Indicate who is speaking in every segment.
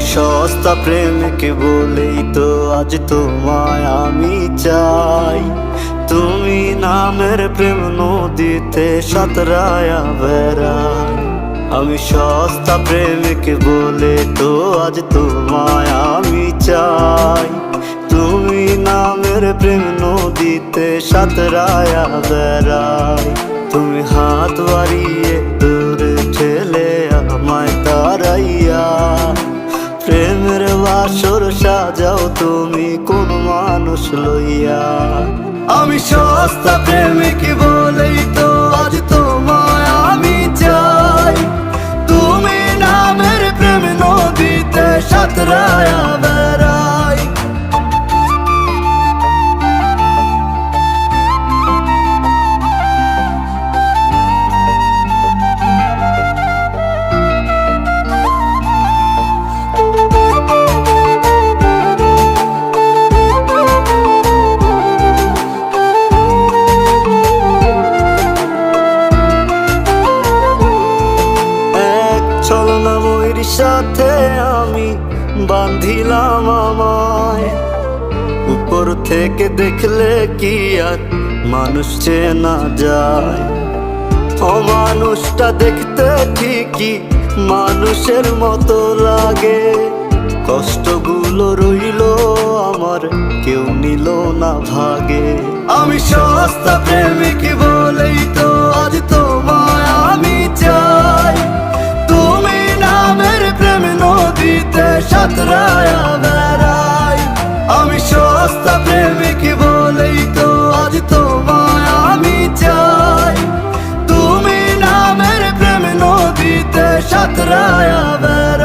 Speaker 1: সস্তা প্রেমকে বলেই তো আজ তোমায় আমি চাই। তুমি নামের প্রেম নদীতে সাঁতরায়া বেড়াই। আমি সস্তা প্রেমকে বলে তো আজ তোমায় আমি চাই। তুমি নামের প্রেম নদীতে সাঁতরায়া বেড়াই। তুমি হাত বাড়িয়ে তুমি কোন মানুষ লইয়া। আমি সস্তা প্রেমিক বলেই তো এক ছলনা ময়ূর সাথে আমি বান্ধিলাম আমায়। উপর থেকে দেখলে কি আর মানুষ চেনা যায়। অমানুষটা দেখতে ঠিকই মানুষের মতো লাগে। কষ্টগুলো রইল আমার, কেউ নিল না ভাগে। আমি সস্তা সাঁতরায়া বেড়াই। আমি সস্তা প্রেমিক বলেই তো আজ তোমায় আমি চাই। তুমি নামের প্রেম নদীতে সাঁতরায়া বেড়াই।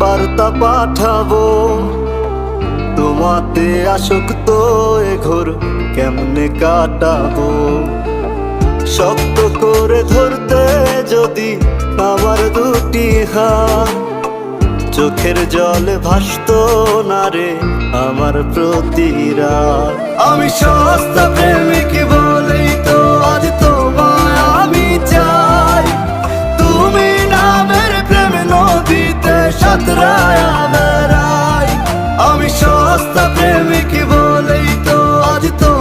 Speaker 1: বার্তা পাঠাবো। তোমাতে আসক্ত এ ঘোর কেমনে কাটাবো? শক্ত করে ধরতে যদি আমার দুটি হাত, চোখের জলে ভাসত না রে আমার প্রতিরা আমি সস্তা প্রেমিক যাত্রায় বেড়াই আমি সস্তা প্রেমিক বলেই তো আজ তো